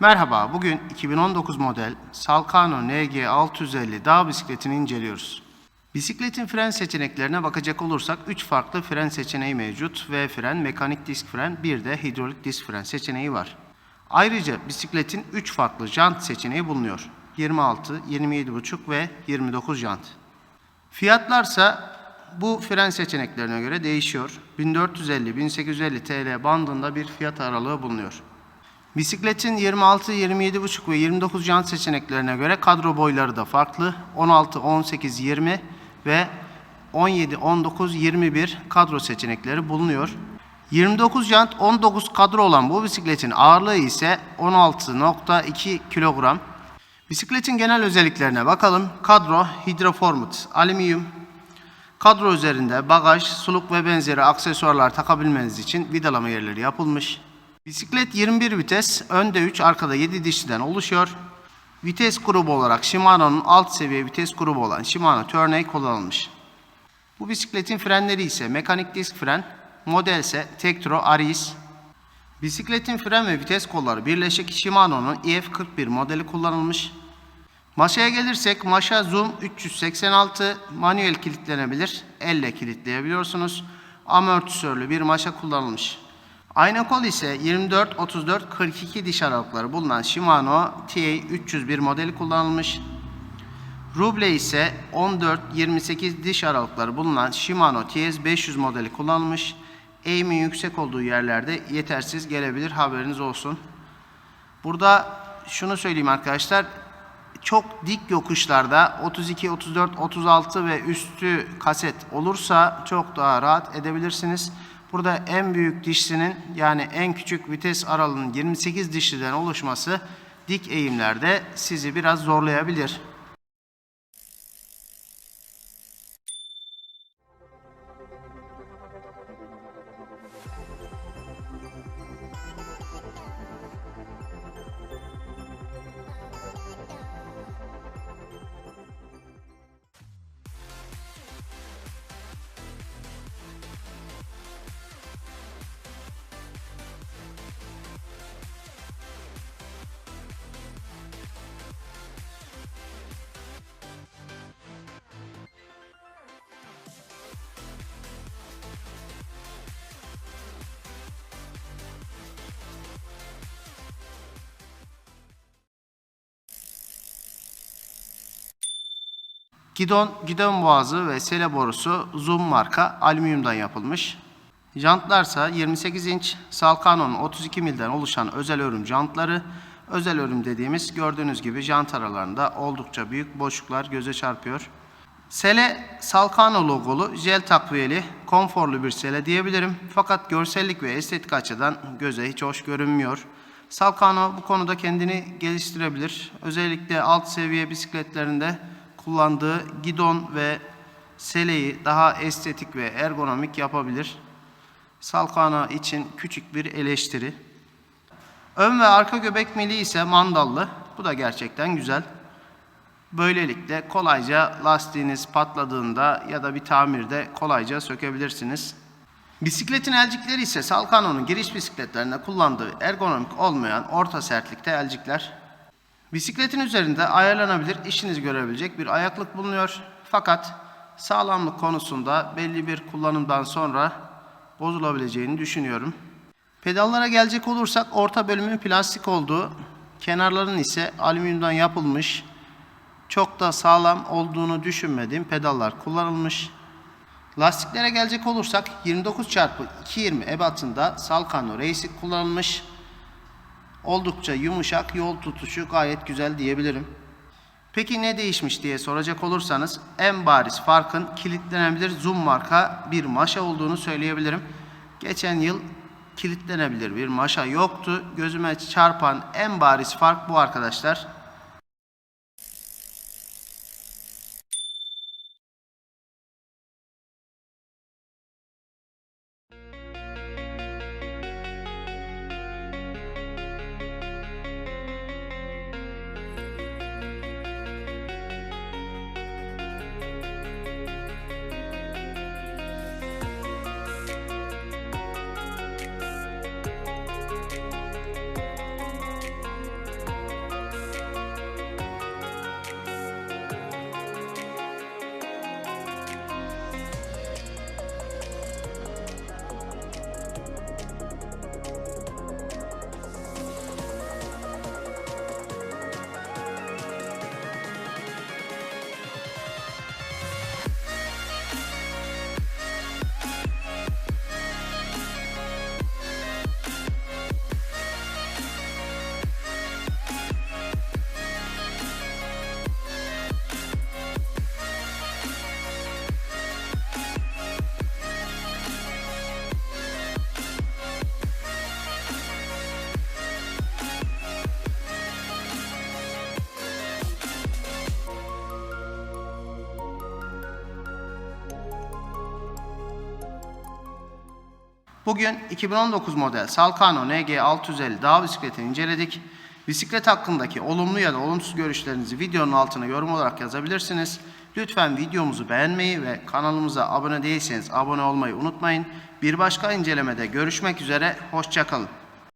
Merhaba, bugün 2019 model Salkano NG650 dağ bisikletini inceliyoruz. Bisikletin fren seçeneklerine bakacak olursak 3 farklı fren seçeneği mevcut. V fren, mekanik disk fren, bir de hidrolik disk fren seçeneği var. Ayrıca bisikletin 3 farklı jant seçeneği bulunuyor. 26, 27,5 ve 29 jant. Fiyatlarsa bu fren seçeneklerine göre değişiyor. 1450-1850 TL bandında bir fiyat aralığı bulunuyor. Bisikletin 26, 27,5 ve 29 jant seçeneklerine göre kadro boyları da farklı. 16, 18, 20 ve 17, 19, 21 kadro seçenekleri bulunuyor. 29 jant 19 kadro olan bu bisikletin ağırlığı ise 16.2 kilogram. Bisikletin genel özelliklerine bakalım. Kadro hidroformut alüminyum. Kadro üzerinde bagaj, suluk ve benzeri aksesuarlar takabilmeniz için vidalama yerleri yapılmış. Bisiklet 21 vites, önde 3, arkada 7 dişliden oluşuyor. Vites grubu olarak Shimano'nun alt seviye vites grubu olan Shimano Tourney kullanılmış. Bu bisikletin frenleri ise mekanik disk fren, model ise Tektro Aris. Bisikletin fren ve vites kolları birleşik Shimano'nun EF41 modeli kullanılmış. Maşaya gelirsek Maşa Zoom 386 manuel kilitlenebilir. Elle kilitleyebiliyorsunuz. Amortisörlü bir maşa kullanılmış. Ayna kol ise 24, 34, 42 diş aralıkları bulunan Shimano TA301 modeli kullanılmış. Ruble ise 14-28 diş aralıkları bulunan Shimano TS500 modeli kullanılmış. Eğimin yüksek olduğu yerlerde yetersiz gelebilir haberiniz olsun. Burada şunu söyleyeyim arkadaşlar. Çok dik yokuşlarda 32, 34, 36 ve üstü kaset olursa çok daha rahat edebilirsiniz. Burada en büyük dişlinin yani en küçük vites aralığının 28 dişliden oluşması dik eğimlerde sizi biraz zorlayabilir. Gidon, gidon boğazı ve sele borusu Zoom marka alüminyumdan yapılmış. Jantlarsa 28 inç Salkano'nun 32 milden oluşan özel örüm jantları. Özel örüm dediğimiz gördüğünüz gibi jant aralarında oldukça büyük boşluklar göze çarpıyor. Sele Salkano logolu, jel takviyeli, konforlu bir sele diyebilirim. Fakat görsellik ve estetik açıdan göze hiç hoş görünmüyor. Salkano bu konuda kendini geliştirebilir. Özellikle alt seviye bisikletlerinde kullandığı gidon ve seleyi daha estetik ve ergonomik yapabilir. Salkano için küçük bir eleştiri. Ön ve arka göbek mili ise mandallı. Bu da gerçekten güzel. Böylelikle kolayca lastiğiniz patladığında ya da bir tamirde kolayca sökebilirsiniz. Bisikletin elcikleri ise Salkano'nun giriş bisikletlerinde kullandığı ergonomik olmayan orta sertlikte elcikler. Bisikletin üzerinde ayarlanabilir, işinizi görebilecek bir ayaklık bulunuyor. Fakat sağlamlık konusunda belli bir kullanımdan sonra bozulabileceğini düşünüyorum. Pedallara gelecek olursak orta bölümün plastik olduğu, kenarların ise alüminyumdan yapılmış, çok da sağlam olduğunu düşünmediğim pedallar kullanılmış. Lastiklere gelecek olursak 29 çarpı 220 ebatında Salkano Racing kullanılmış. Oldukça yumuşak, yol tutuşu gayet güzel diyebilirim. Peki ne değişmiş diye soracak olursanız en bariz farkın kilitlenebilir zoom marka bir maşa olduğunu söyleyebilirim. Geçen yıl kilitlenebilir bir maşa yoktu. Gözüme çarpan en bariz fark bu arkadaşlar. Bugün 2019 model Salkano NG 650 dağ bisikletini inceledik. Bisiklet hakkındaki olumlu ya da olumsuz görüşlerinizi videonun altına yorum olarak yazabilirsiniz. Lütfen videomuzu beğenmeyi ve kanalımıza abone değilseniz abone olmayı unutmayın. Bir başka incelemede görüşmek üzere, hoşçakalın.